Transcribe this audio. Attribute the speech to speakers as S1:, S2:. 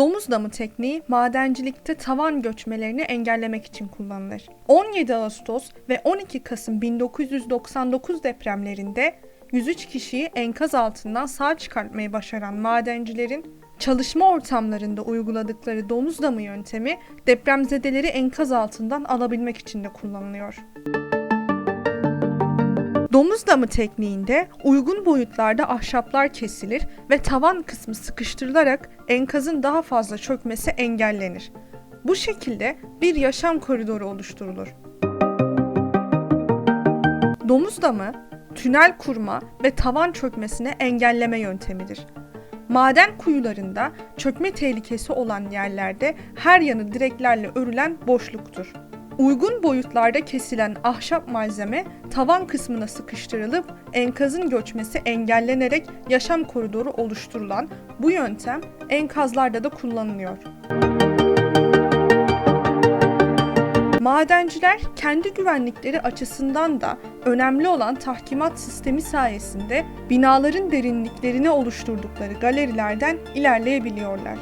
S1: Domuz damı tekniği madencilikte tavan göçmelerini engellemek için kullanılır. 17 Ağustos ve 12 Kasım 1999 depremlerinde 103 kişiyi enkaz altından sağ çıkartmayı başaran madencilerin çalışma ortamlarında uyguladıkları domuz damı yöntemi depremzedeleri enkaz altından alabilmek için de kullanılıyor. Domuz damı tekniğinde uygun boyutlarda ahşaplar kesilir ve tavan kısmı sıkıştırılarak enkazın daha fazla çökmesi engellenir. Bu şekilde bir yaşam koridoru oluşturulur. Domuz damı, tünel kurma ve tavan çökmesini engelleme yöntemidir. Maden kuyularında çökme tehlikesi olan yerlerde her yanı direklerle örülen boşluktur. Uygun boyutlarda kesilen ahşap malzeme tavan kısmına sıkıştırılıp enkazın göçmesi engellenerek yaşam koridoru oluşturulan bu yöntem enkazlarda da kullanılıyor. Madenciler kendi güvenlikleri açısından da önemli olan tahkimat sistemi sayesinde binaların derinliklerini oluşturdukları galerilerden ilerleyebiliyorlar.